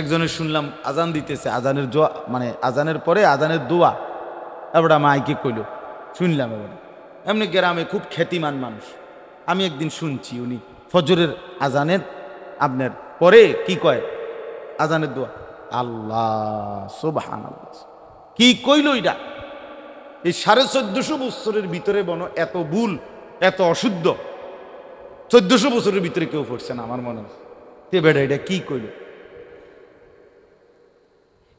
একজনের শুনলাম আজান দিতেছে, আজানের জোয়া মানে আজানের পরে আজানের দোয়া। এবার মাইকে কইল, শুনলাম এবার। এমনি গ্রামে খুব খ্যাতিমান মানুষ। আমি একদিন শুনছি উনি, ফজরের আজানের, আপনার পরে কি কয়? আজানের দোয়া, আল্লাহ সুবহান কি কইল এটা? এই সাড়ে চোদ্দশো বছরের ভিতরে বন এত ভুল, এত অশুদ্ধ। চোদ্দশো বছরের ভিতরে কেউ পড়ছে না আমার মনে হয়। তে বেড়া এটা কি কইল?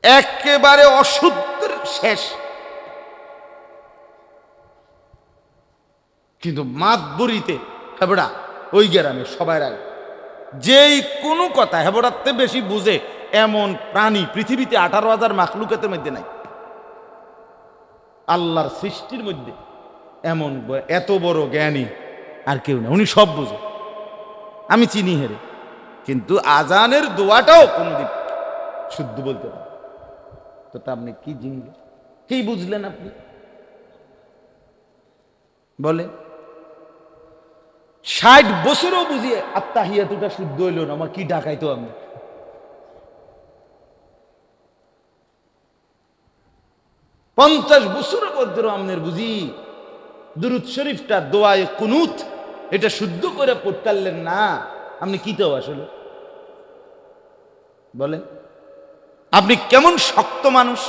একেবারে অশুদ্ধের শেষ। কিন্তু মাতবরিতে হেবড়া ওই গ্রামে সবাই আগে যেই কোনো কথা হেবড়াতে বেশি বুঝে, এমন প্রাণী পৃথিবীতে আঠারো হাজার মাখলুকাতের মধ্যে নাই। আল্লাহর সৃষ্টির মধ্যে এমন এত বড় জ্ঞানী আর কেউ না উনি সব বুঝে। আমি চিনি হেরে। কিন্তু আজানের দোয়াটাও কোনদিন শুদ্ধ বলতে পারে তা আপনি কি জিনিস কি বুঝলেন আপনি? বলে, ষাট বছরও বুঝিয়ে আত্মাহিয়াতুটা শুদ্ধ হইল না, আমার কি ডাকাইতো আমি? পঞ্চাশ বছরের মধ্যে আমনের বুঝি, দুরুদ শরীফটা দোয়ায় কুনুত, এটা শুদ্ধ করে পড়তারলেন না, আপনি কি তো আসলে? বলেন আপনি কেমন শক্ত মানুষ?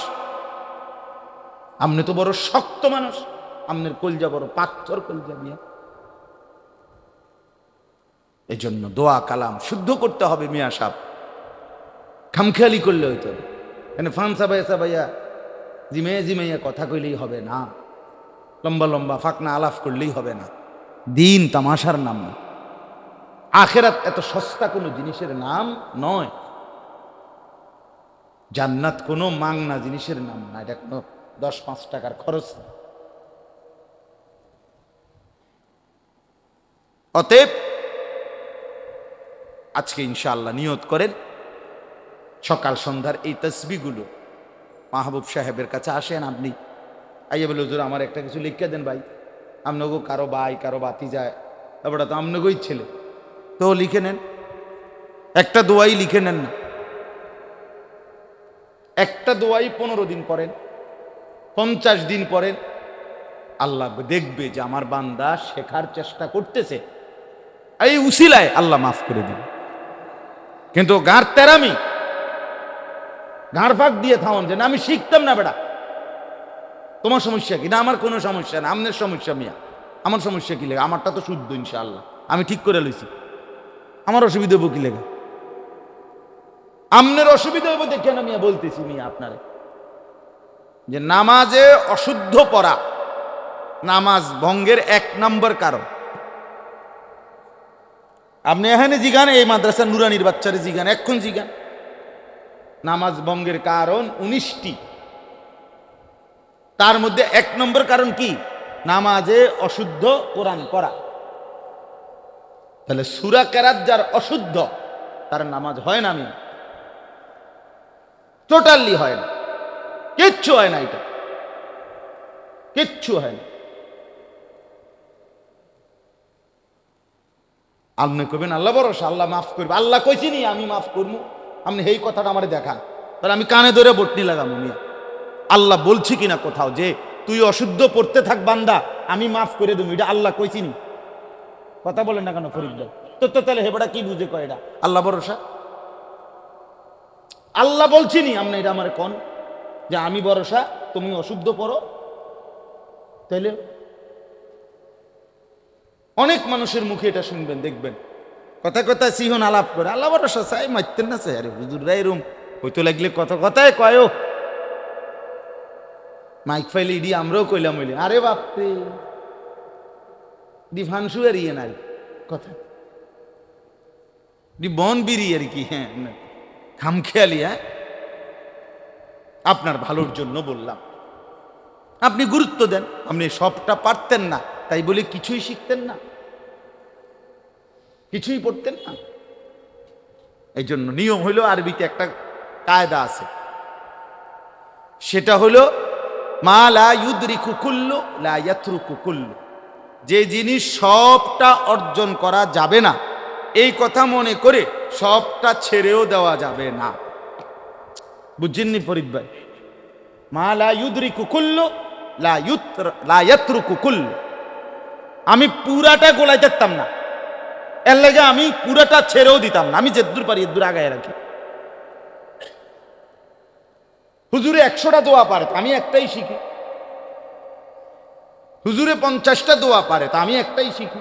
আপনি তো বড় শক্ত মানুষ। আপনার কলজা বড় পাথর কলজা নিয়ে। এই জন্য দোয়া, কালাম শুদ্ধ করতে হবে মিয়া সাহ খামখেয়ালি করলে হইতো। এখানে ফানসা ভাইয়া ভাইয়া জিমে জিমাইয়া কথা কইলেই হবে না। লম্বা লম্বা ফাঁকনা আলাপ করলেই হবে না। দিন তামাশার নাম না। আখেরাত এত সস্তা কোনো জিনিসের নাম নয়। জান্নাত কোনো মাংনা জিনিসের নাম না, এটা কোনো দশ পাঁচ টাকার খরচ না। অতএব আজকে ইনশাআল্লাহ নিয়ত করেন, সকাল সন্ধ্যার এই তসবিগুলো মাহবুব সাহেবের কাছে আসেন আপনি। আইয়া বলে, হুজুর, আমার একটা কিছু লিখে দেন ভাই। আমনগো কারও ভাই, কারও বাতি যায় তারপরে তো আমনগোই ছেলে। তো লিখে নেন। একটা দোয়াই লিখে নেন না। একটা দোয়াই পনেরো দিন পরেন পঞ্চাশ দিন পরেন আল্লাহ দেখবে যে আমার বান্দা শেখার চেষ্টা করতেছে। এই উসিলায় আল্লাহ মাফ করে দিবে। কিন্তু গাঁর তেরামি গাঁড় ফাঁক দিয়ে থামন যে না, আমি শিখতাম না বেটা। তোমার সমস্যা কি? না, আমার কোনো সমস্যা না। আমনের সমস্যা মিয়া। আমার সমস্যা কি লেগে? আমারটা তো শুদ্ধ ইনশাআল্লাহ। আমি ঠিক করে লইছি। আমার অসুবিধা কি লেগে? আমনের অসুবিধা হব দেখে না মিয়া বলতেছি মিয়া আপনারে? যে নামাজে অশুদ্ধ পড়া, নামাজ ভঙ্গের এক নম্বর কারণ। আপনি এখানে জিগান, এই মাদ্রাসা নুরানির বাচ্চারে জিগান এখন জিগান। নামাজ ভঙ্গের কারণ উনিশটি। তার মধ্যে এক নম্বর কারণ কি? নামাজে অশুদ্ধ কোরআন পড়া। তাহলে সুরা কেরাত যার অশুদ্ধ, তার নামাজ হয় না আমি টোটালি হয় না। কিচ্ছু হয় না এটা। কিচ্ছু হয় না। আপনি কবেন আল্লাহ ভরসা, আল্লাহ মাফ করবে। আল্লাহ কইছি নি, আমি মাফ করব আপনি এই কথাটা আমার দেখান। তাহলে আমি কানে ধরে বটনি লাগাবো মিয়া। আল্লাহ বলছি কিনা কোথাও যে, তুই অশুদ্ধ পড়তে থাক বান্দা, আমি মাফ করে দেবো। এটা আল্লাহ কইছি নি। কথা বলেন না কেন ফরিদ ভাই তো তাহলে হেবড়া কি বুঝে কয় এটা? আল্লাহ ভরসা? আল্লাহ বলছি নি আপনি এটা আমার কন। যে আমি ভরসা, তুমি অশুদ্ধ পড়ো। তাইলে অনেক মানুষের মুখে এটা শুনবেন, দেখবেন। কথা কথা সিহন আলাপ করে, আল্লাহ ভরসা চাই মারতেন না চাই আরে হুজুররা এরম। হইতো লাগলে কত কথায় কয়ও। মাইক ফাইলে ইডি আমরাও কইলাম হইলে, আরে বাপরে, দি ফানসু আর ইয়ে নাই কথা। দি বন বিরি আর কি হ্যাঁ খামখেয়ালি হ্যাঁ? আপনার ভালোর জন্য বললাম। আপনি গুরুত্ব দেন, আপনি সবটা পারতেন না, তাই বলে কিছুই শিখতেন না। কিছুই পড়তেন না। এই জন্য নিয়ম হইল আরবিতে একটা কায়দা আছে। সেটা হলো, মা লা ইউদ্রিকু কুল্লু, লা যে জিনিস সবটা অর্জন করা যাবে না এই কথা মনে করে সবটা ছেড়েও দেওয়া যাবে না। বুঝছেননি ফরিদ ভাই? মা লা ইউদরি কুকুল্ল আমি পুরাটা গোলাই থাকতাম না। এর লেগে আমি পুরাটা ছেড়েও দিতাম না। আমি যেদূর পারি এদূর আগায় রাখি। হুজুরে একশোটা দোয়া পারে আমি একটাই শিখি। হুজুরে পঞ্চাশটা দোয়া পারে তা, আমি একটাই শিখি।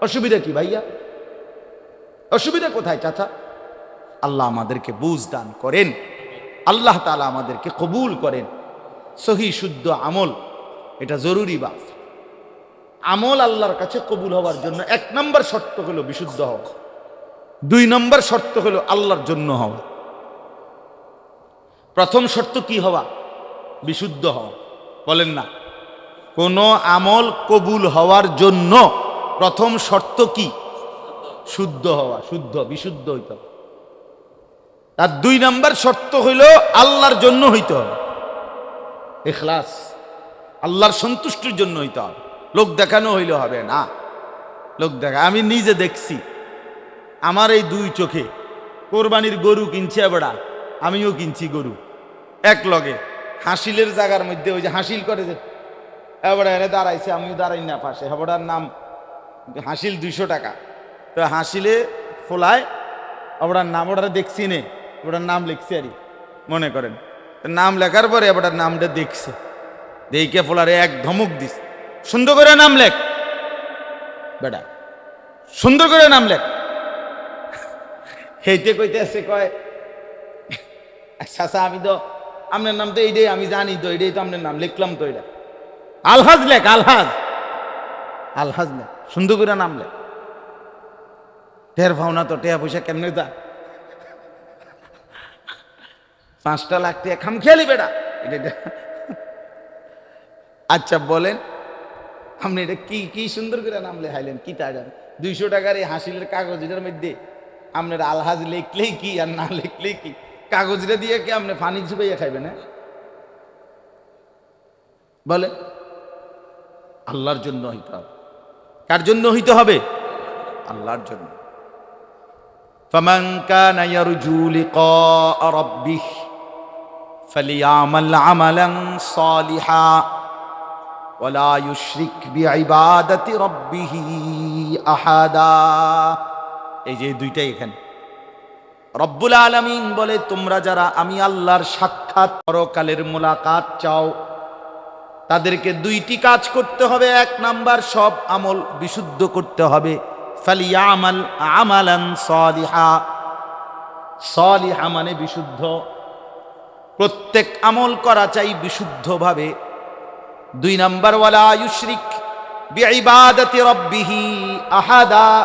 অসুবিধা কি ভাইয়া? অসুবিধা কোথায়, চাচা? আল্লাহ আমাদেরকে বুঝ দান করেন। আল্লাহ তালা আমাদেরকে কবুল করেন। সহি, শুদ্ধ আমল, এটা জরুরি বা আমল আল্লাহর কাছে কবুল হওয়ার জন্য এক নম্বর শর্ত হলো বিশুদ্ধ হওয়া। দুই নম্বর শর্ত হলো আল্লাহর জন্য হওয়া। প্রথম শর্ত কি হওয়া? বিশুদ্ধ হওয়া। বলেন না। কোন আমল কবুল হওয়ার জন্য প্রথম শর্ত কি? শুদ্ধ হওয়া, শুদ্ধ, বিশুদ্ধ হইতে হবে। দুই নাম্বার শর্ত হইল আল্লাহর জন্য হইতে হবে। এখলাস, আল্লাহর সন্তুষ্টির জন্য হইতে হবে। লোক দেখানো হইলে হবে না। লোক দেখা, আমি নিজে দেখছি। আমার এই দুই চোখে কোরবানির গরু কিনছে বেড়া আমিও কিনছি গরু। এক লগে হাসিলের জায়গার মধ্যে ওই যে হাসিল করে যে এবারে এনে দাঁড়াইছে, আমিও দাঁড়াই না পাশে। হেবড়ার নাম হাসিল দুইশো টাকা। তো হাসিলে ফোলায় ওটার নাম ওটা দেখছি নে ওটার নাম লিখছি আরই, মনে করেন। নাম লেখার পরে ওটার নামটা দেখছে। দেখে ফোলারে এক ধমক দিস সুন্দর করে নাম লেখ। বেটা, সুন্দর করে নাম লেখ। হেইতে কইতে আছে, কয়, চাচা, আমি তো, আপনার নাম তো এইটাই, আমি জানি তো, এইটাই তো আপনার নাম, লিখলাম তো এটা আলহাজ লেখ, আলহাজ। আলহাজ লেখ, সুন্দর করে নাম লেখ। টের ভাওনা তো, টেয়া পয়সা কেমনে দা? পাঁচটা লাখ টিয়া খাম খেয়ালি বেটা এটা। আচ্ছা বলেন। আপনি এটা কি কি সুন্দর করে নাম লেখাইলেন, কি তা জান দুইশো টাকার এই হাসিলের কাগজের মধ্যে আপনার আলহাজ লিখলেই কি আর না লিখলেই কি? কাগজটা দিয়ে কি আপনি ফানি চুপাইয়া খাইবেন হ্যাঁ? বলে আল্লাহর জন্য হইতে হবে। কার জন্য হইতে হবে? আল্লাহর জন্য। فمن كان يرجو لقاء ربه فليعمل عملا صالحا ولا يشرك بعبادة ربه أحدا এই যে দুইটাই এখানে রব্বুল আলামিন বলে তোমরা যারা আমি আল্লাহর সাক্ষাৎ পরকালের মোলাকাত চাও তাদেরকে দুইটি কাজ করতে হবে এক নাম্বার সব আমল বিশুদ্ধ করতে হবে ফালিয়ামাল আমালান সলিহা। সলিহা মানে বিশুদ্ধ। প্রত্যেক আমল করা চাই বিশুদ্ধভাবে। দুই নাম্বার, ওয়ালা ইউশরিক বিইবাদাতি রাব্বিহি আহাদা।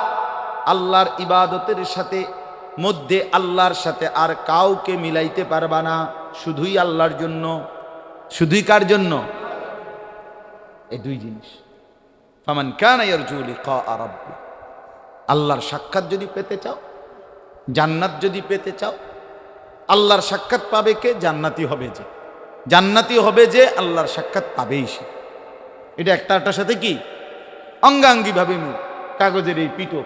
আল্লাহর ইবাদতের সাথে মধ্যে আল্লাহর সাথে আর কাউকে মিলাইতে পারবা না। শুধুই আল্লাহর জন্য। শুধুই কার জন্য? এই দুই জিনিস। ফামান কানা ইয়ারজু লিকা আল্লাহর সাক্ষাৎ যদি পেতে চাও, জান্নাত যদি পেতে চাও, আল্লাহর সাক্ষাৎ পাবে কে? জান্নাতি হবে যে। জান্নাতি হবে যে আল্লাহর সাক্ষাৎ পাবেই সে। এটা একটা একটার সাথে কি? অঙ্গাঙ্গিভাবে মিল। কাগজের এই পিটো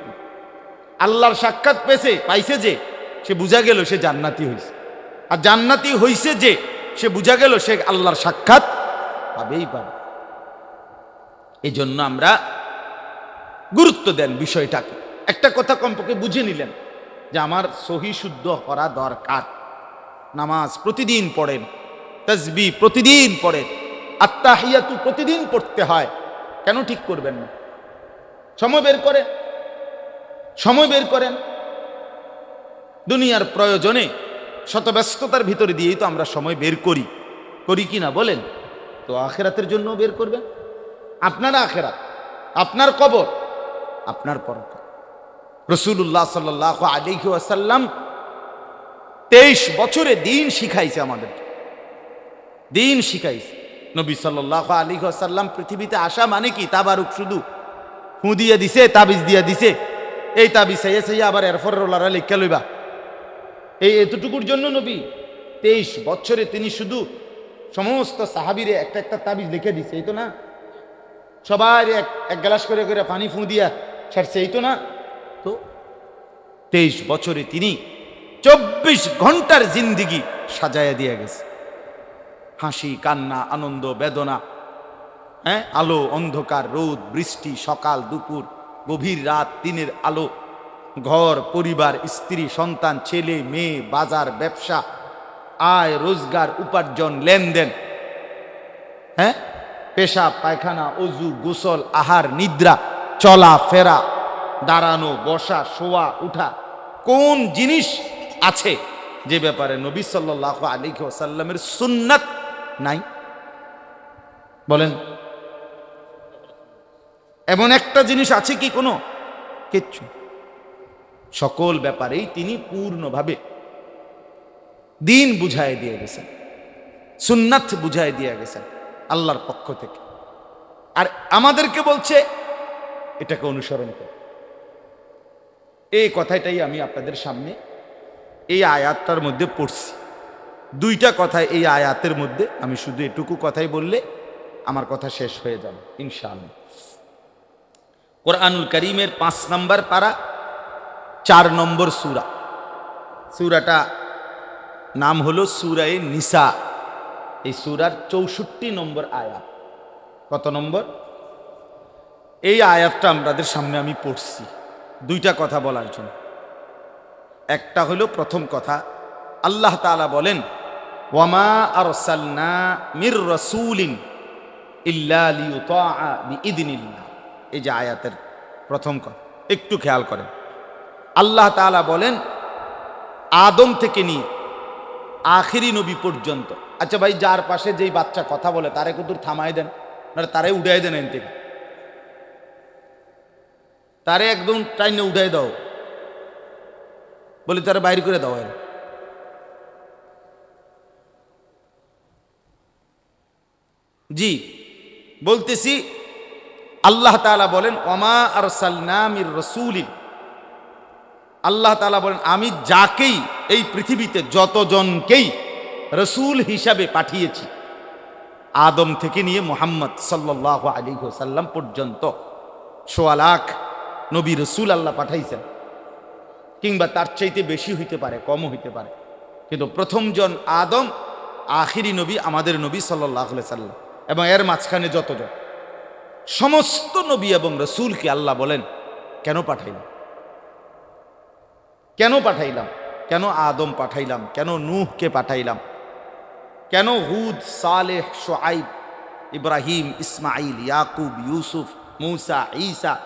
আল্লাহর সাক্ষাৎ পেছে পাইছে যে, সে বুঝা গেল সে জান্নাতি হয়েছে আর জান্নাতি হইছে যে, সে বুঝা গেল সে আল্লাহর সাক্ষাৎ পাবেই পাবে। এই জন্য আমরা গুরুত্ব দেন বিষয়টাকে। একটা কথা কমপক্ষে বুঝে নিলেন যে আমার সহি শুদ্ধ করা দরকার। নামাজ প্রতিদিন পড়েন তসবি প্রতিদিন পড়েন আত্মাহিয়াতু প্রতিদিন পড়তে হয়, কেন ঠিক করবেন না? সময় বের করেন, সময় বের করেন। দুনিয়ার প্রয়োজনে শত ব্যস্ততার ভিতরে দিয়েই তো আমরা সময় বের করি। করি কি না বলেন? তো আখেরাতের জন্য বের করবেন? আপনার আখেরাত, আপনার কবর, আপনার পরকাল। রসুল্লাহ সাল্লাহ আলিহি আসাল্লাম তেইশ বছরে দিন শিখাইছে আমাদের। দিন শিখাইছে। নবী সাল্লাহ আলী আসাল্লাম পৃথিবীতে আসা মানে কি? তাবারুক শুধু ফু দিয়ে দিছে, তাবিজ দিয়ে দিছে। এই তাবিজ সাইয়া সাইয়া আবার এরফর রোলারা লিখা লইবা। এই এতটুকুর জন্য নবী তেইশ বছরে তিনি শুধু সমস্ত সাহাবিরে একটা একটা তাবিজ লিখে দিছে, এই তো না? সবার এক এক গ্লাস করে করে পানি ফুঁ দিয়া ছাড়ছে, এই তো না? তো তেইশ বছরে তিনি চব্বিশ ঘণ্টার জিন্দিগি সাজায়া দিয়ে গেছে। হাসি, কান্না, আনন্দ, বেদনা হ্যাঁ? আলো, অন্ধকার, রোদ, বৃষ্টি, সকাল, দুপুর, গভীর রাত, দিনের আলো, ঘর, পরিবার, স্ত্রী, সন্তান, ছেলে, মেয়ে, বাজার, ব্যবসা, আয়, রোজগার, উপার্জন, লেনদেন হ্যাঁ? পেশা, পায়খানা, অজু, গোসল, আহার, নিদ্রা, চলা, ফেরা দাঁড়ানো, বসা, শোয়া, উঠা, কোন জিনিস আছে যে ব্যাপারে নবী সাল্লাহ আলী ওসাল্লামের সুন্নাত নাই? বলেন। এমন একটা জিনিস আছে কি কোনো? কিচ্ছু। সকল ব্যাপারেই তিনি পূর্ণভাবে দিন বুঝায় দিয়ে গেছেন, সুন্নাত বুঝায় দিয়ে গেছেন আল্লাহর পক্ষ থেকে। আর আমাদেরকে বলছে, এটাকে অনুসরণ কর। এই কথাটাই আমি আপনাদের সামনে এই আয়াতটার মধ্যে পড়ছি। দুইটা কথা এই আয়াতের মধ্যে আমি শুধু এটুকু কথাই বললে আমার কথা শেষ হয়ে যাবে, ইনশাআল্লাহ। কোরআনুল করিমের পাঁচ নম্বর পারা, চার নম্বর সুরা। সুরাটা নাম হলো সুরায়ে নিসা। এই সুরার চৌষট্টি নম্বর আয়াত। কত নম্বর? এই আয়াতটা আমাদের সামনে আমি পড়ছি। দুইটা কথা বলার জন্য। একটা হলো প্রথম কথা, আল্লাহ তাআলা বলেন, ওয়ামা আরসালনা মির রসুলিন বিইذনিল্লাহ এই যে আয়াতের প্রথম কথা, একটু খেয়াল করেন। আল্লাহ তাআলা বলেন, আদম থেকে নিয়ে আখিরি নবী পর্যন্ত। আচ্ছা ভাই, যার পাশে যেই বাচ্চা কথা বলে, তারে কত থামাই দেন না তারে উঠাই দেন এন থেকে। তারে একদম টাইনে উঠাই দাও। বলি তারা বাইর করে দাও এর জি, বলতেছি, আল্লাহ তাআলা বলেন, ওমা আর সালনামির রসুলিন। আল্লাহ তাআলা বলেন, আমি যাকেই এই পৃথিবীতে যতজনকেই রসুল হিসাবে পাঠিয়েছি, আদম থেকে নিয়ে মোহাম্মদ সাল্লাহ আলী সাল্লাম পর্যন্ত, সোয়া লাখ নবী রসুল আল্লাহ পাঠাইছেন। কিংবা তার চাইতে বেশি হইতে পারে, কমও হইতে পারে। কিন্তু প্রথমজন আদম, আখিরি নবী আমাদের নবী সাল্লাহ সাল্লাম। এবং এর মাঝখানে যতজন। সমস্ত নবী এবং রসুলকে আল্লাহ বলেন, কেন পাঠাইলাম? কেন পাঠাইলাম? কেন আদম পাঠাইলাম? কেন নূহকে পাঠাইলাম? কেন হুদ, সালেহ সোয়াইব ইব্রাহিম ইসমাইল ইয়াকুব, ইউসুফ, মৌসা, ঈসা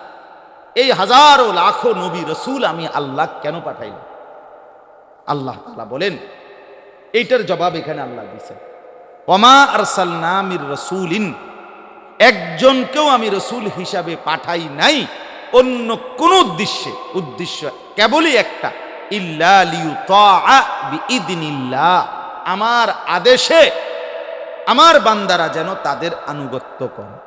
এই হাজারো লাখো নবী রসুল আমি আল্লাহ কেন পাঠাইলাম? আল্লাহ তাআলা বলেন, এইটার জবাব এখানে আল্লাহ দিয়েছেন। ওমা আরসালনা মির রসুলিন, একজনকেও আমি রসুল হিসাবে পাঠাই নাই, অন্য কোন উদ্দেশ্যে। উদ্দেশ্য কেবলই একটা, ইল্লা আমার আদেশে আমার বান্দারা যেন তাদের আনুগত্য করে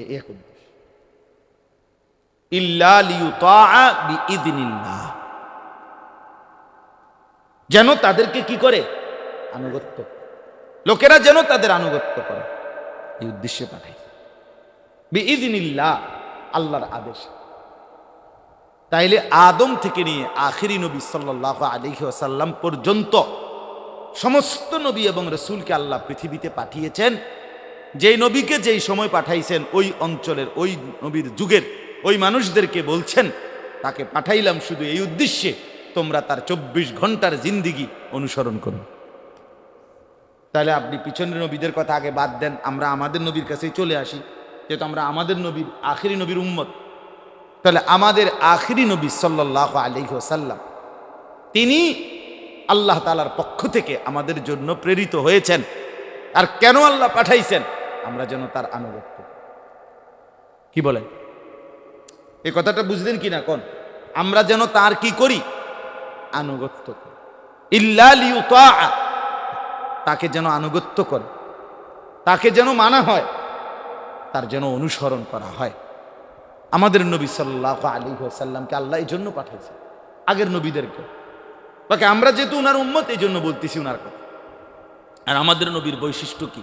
এই এক উদ্দেশ্য ইল্লা লিউতাআ বিইذনিল্লাহ যেন তাদেরকে কি করে? আনুগত্য। লোকেরা যেন তাদের আনুগত্য করে। এই উদ্দেশ্যে পাঠাই। বিইদিনিল্লাহ, আল্লাহর আদেশ। তাইলে আদম থেকে নিয়ে আখিরি নবী সাল্লাহ আলিহি ওসাল্লাম পর্যন্ত সমস্ত নবী এবং রসুলকে আল্লাহ পৃথিবীতে পাঠিয়েছেন। যেই নবীকে যেই সময় পাঠাইছেন, ওই অঞ্চলের, ওই নবীর যুগের। ওই মানুষদেরকে বলছেন, তাকে পাঠাইলাম শুধু এই উদ্দেশ্যে, তোমরা তার চব্বিশ ঘণ্টার জিন্দিগি অনুসরণ করো। তাহলে আপনি পিছনের নবীদের কথা আগে বাদ দেন, আমরা আমাদের নবীর কাছেই চলে আসি, যেহেতু আমরা আমাদের নবীর আখিরি নবীর উম্মত। তাহলে আমাদের আখিরি নবী সাল্লাহ আলিহাসাল্লাম তিনি আল্লাহ তালার পক্ষ থেকে আমাদের জন্য প্রেরিত হয়েছেন। আর কেন আল্লাহ পাঠাইছেন? আমরা যেন তার আনুগত্য কি বলেন? এই কথাটা বুঝলেন কি না কোন? আমরা যেন তার কি করি? আনুগত্য ইল্লা তাকে যেন আনুগত্য করে। তাকে যেন মানা হয়। তার যেন অনুসরণ করা হয়। আমাদের নবী সাল্লাহ আলী সাল্লামকে আল্লাহ এই জন্য পাঠাইছে। আগের নবীদেরকে। বাকি আমরা যেহেতু উনার উম্মত, এই জন্য বলতেছি উনার কথা। আর আমাদের নবীর বৈশিষ্ট্য কি?